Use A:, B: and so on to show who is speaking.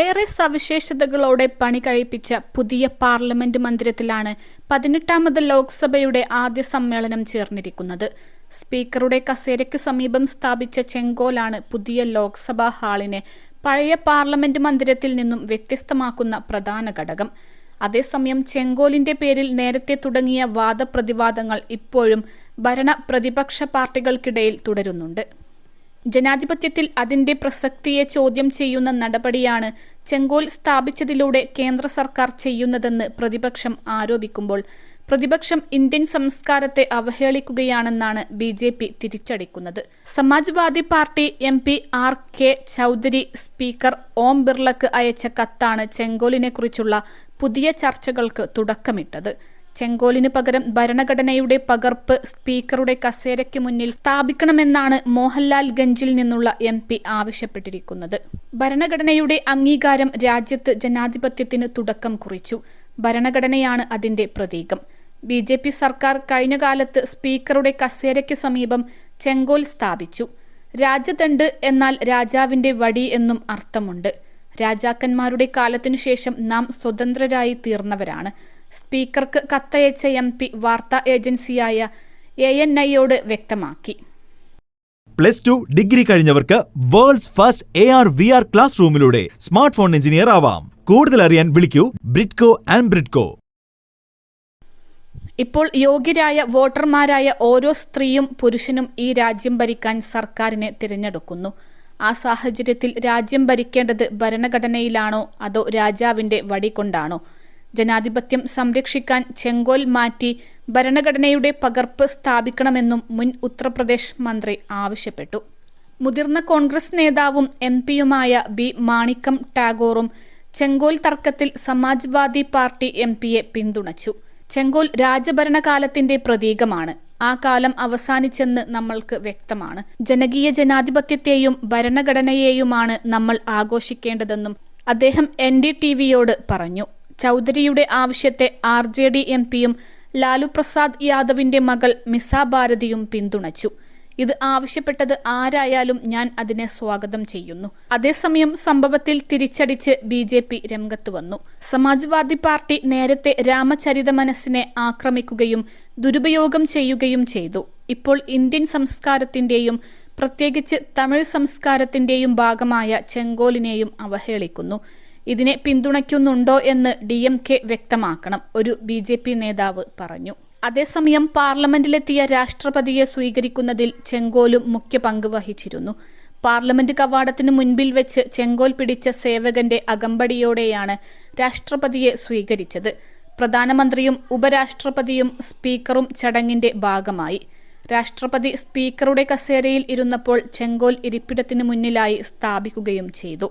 A: ഏറെ സവിശേഷതകളോടെ പണി കഴിപ്പിച്ച പുതിയ പാർലമെന്റ് മന്ദിരത്തിലാണ് പതിനെട്ടാമത് ലോക്സഭയുടെ ആദ്യ സമ്മേളനം ചേർന്നിരിക്കുന്നത്. സ്പീക്കറുടെ കസേരയ്ക്ക് സമീപം സ്ഥാപിച്ച ചെങ്കോലാണ് പുതിയ ലോക്സഭാ ഹാളിനെ പഴയ പാർലമെന്റ് മന്ദിരത്തിൽ നിന്നും വ്യത്യസ്തമാക്കുന്ന പ്രധാന ഘടകം. അതേസമയം ചെങ്കോലിന്റെ പേരിൽ നേരത്തെ തുടങ്ങിയ വാദപ്രതിവാദങ്ങൾ ഇപ്പോഴും ഭരണ പ്രതിപക്ഷ പാർട്ടികൾക്കിടയിൽ തുടരുന്നുണ്ട്. ജനാധിപത്യത്തിൽ അതിന്റെ പ്രസക്തിയെ ചോദ്യം ചെയ്യുന്ന നടപടിയാണ് ചെങ്കോൽ സ്ഥാപിച്ചതിലൂടെ കേന്ദ്ര സർക്കാർ ചെയ്യുന്നതെന്ന് പ്രതിപക്ഷം ആരോപിക്കുമ്പോൾ. പ്രതിപക്ഷം ഇന്ത്യൻ സംസ്കാരത്തെ അവഹേളിക്കുകയാണെന്നാണ് B J P തിരിച്ചടിക്കുന്നത്. Samajwadi party M P R K Chaudhary speaker Om ബിർളക്ക് അയച്ച കത്താണ് ചെങ്കോലിനെക്കുറിച്ചുള്ള പുതിയ ചർച്ചകൾക്ക് തുടക്കമിട്ടത്. ചെങ്കോലിന് പകരം ഭരണഘടനയുടെ പകർപ്പ് സ്പീക്കറുടെ കസേരയ്ക്ക് മുന്നിൽ സ്ഥാപിക്കണമെന്നാണ് മോഹൻലാൽ ഗഞ്ചിൽ നിന്നുള്ള എം പി ആവശ്യപ്പെട്ടിരിക്കുന്നത്. ഭരണഘടനയുടെ അംഗീകാരം രാജ്യത്ത് ജനാധിപത്യത്തിന് തുടക്കം കുറിച്ചു. ഭരണഘടനയാണ് അതിന്റെ പ്രതീകം. ബി ജെ പി സർക്കാർ കഴിഞ്ഞ കാലത്ത് സ്പീക്കറുടെ കസേരയ്ക്ക് സമീപം ചെങ്കോൽ സ്ഥാപിച്ചു. രാജ്യതണ്ട് എന്നാൽ രാജാവിന്റെ വടി എന്നും അർത്ഥമുണ്ട്. രാജാക്കന്മാരുടെ കാലത്തിനു ശേഷം നാം സ്വതന്ത്രരായി തീർന്നവരാണ്. സ്പീക്കർക്ക് കത്തയച്ച എം പി വാർത്താ ഏജൻസിയായ എ എൻ ഐയോട് വ്യക്തമാക്കി.
B: Plus two degree കഴിഞ്ഞവർക്ക് world's first A R V R class റൂമിലൂടെ smart phone engineer ആവാം. കൂടുതൽ അറിയാൻ വിളിക്കൂ ബ്രിഡ്കോ ആൻഡ് ബ്രിഡ്കോ.
A: ഇപ്പോൾ യോഗ്യരായ വോട്ടർമാരായ ഓരോ സ്ത്രീയും പുരുഷനും ഈ രാജ്യം ഭരിക്കാൻ സർക്കാരിനെ തിരഞ്ഞെടുക്കുന്നു. ആ സാഹചര്യത്തിൽ രാജ്യം ഭരിക്കേണ്ടത് ഭരണഘടനയിലാണോ അതോ രാജാവിന്റെ വടി കൊണ്ടാണോ? ജനാധിപത്യം സംരക്ഷിക്കാൻ ചെങ്കോൽ മാറ്റി ഭരണഘടനയുടെ പകർപ്പ് സ്ഥാപിക്കണമെന്നും മുൻ ഉത്തർപ്രദേശ് മന്ത്രി ആവശ്യപ്പെട്ടു. മുതിർന്ന കോൺഗ്രസ് നേതാവും എം പിയുമായ ബി മാണിക്കം ടാഗോറും ചെങ്കോൽ തർക്കത്തിൽ സമാജ്വാദി പാർട്ടി എം പിയെ പിന്തുണച്ചു. ചെങ്കോൽ രാജഭരണകാലത്തിന്റെ പ്രതീകമാണ്. ആ കാലം അവസാനിച്ചെന്ന് നമ്മൾക്ക് വ്യക്തമാണ്. ജനകീയ ജനാധിപത്യത്തെയും ഭരണഘടനയെയുമാണ് നമ്മൾ ആഘോഷിക്കേണ്ടതെന്നും അദ്ദേഹം എൻ ഡി ടി വിയോട് പറഞ്ഞു. ചൗധരിയുടെ ആവശ്യത്തെ ആർ ജെ ഡി എം പിയും ലാലു പ്രസാദ് യാദവിന്റെ മകൾ മിസ ഭാരതിയും പിന്തുണച്ചു. ഇത് ആവശ്യപ്പെട്ടത് ആരായാലും ഞാൻ അതിനെ സ്വാഗതം ചെയ്യുന്നു. അതേസമയം സംഭവത്തിൽ തിരിച്ചടിച്ച് ബി ജെ പി രംഗത്ത് വന്നു. സമാജ്വാദി പാർട്ടി നേരത്തെ രാമചരിത മനസ്സിനെ ആക്രമിക്കുകയും ദുരുപയോഗം ചെയ്യുകയും ചെയ്തു. ഇപ്പോൾ ഇന്ത്യൻ സംസ്കാരത്തിന്റെയും പ്രത്യേകിച്ച് തമിഴ് സംസ്കാരത്തിന്റെയും ഭാഗമായ ചെങ്കോലിനെയും അവഹേളിക്കുന്നു. ഇതിനെ പിന്തുണയ്ക്കുന്നുണ്ടോ എന്ന് ഡി എം കെ വ്യക്തമാക്കണം ഒരു ബി ജെ പി നേതാവ് പറഞ്ഞു. അതേസമയം പാർലമെന്റിലെത്തിയ രാഷ്ട്രപതിയെ സ്വീകരിക്കുന്നതിൽ ചെങ്കോലും മുഖ്യ പങ്ക് വഹിച്ചിരുന്നു. പാർലമെന്റ് കവാടത്തിന് മുൻപിൽ വെച്ച് ചെങ്കോൽ പിടിച്ച സേവകന്റെ അകമ്പടിയോടെയാണ് രാഷ്ട്രപതിയെ സ്വീകരിച്ചത്. പ്രധാനമന്ത്രിയും ഉപരാഷ്ട്രപതിയും സ്പീക്കറും ചടങ്ങിന്റെ ഭാഗമായി. രാഷ്ട്രപതി സ്പീക്കറുടെ കസേരയിൽ ഇരുന്നപ്പോൾ ചെങ്കോൽ ഇരിപ്പിടത്തിന് മുന്നിലായി സ്ഥാപിക്കുകയും ചെയ്തു.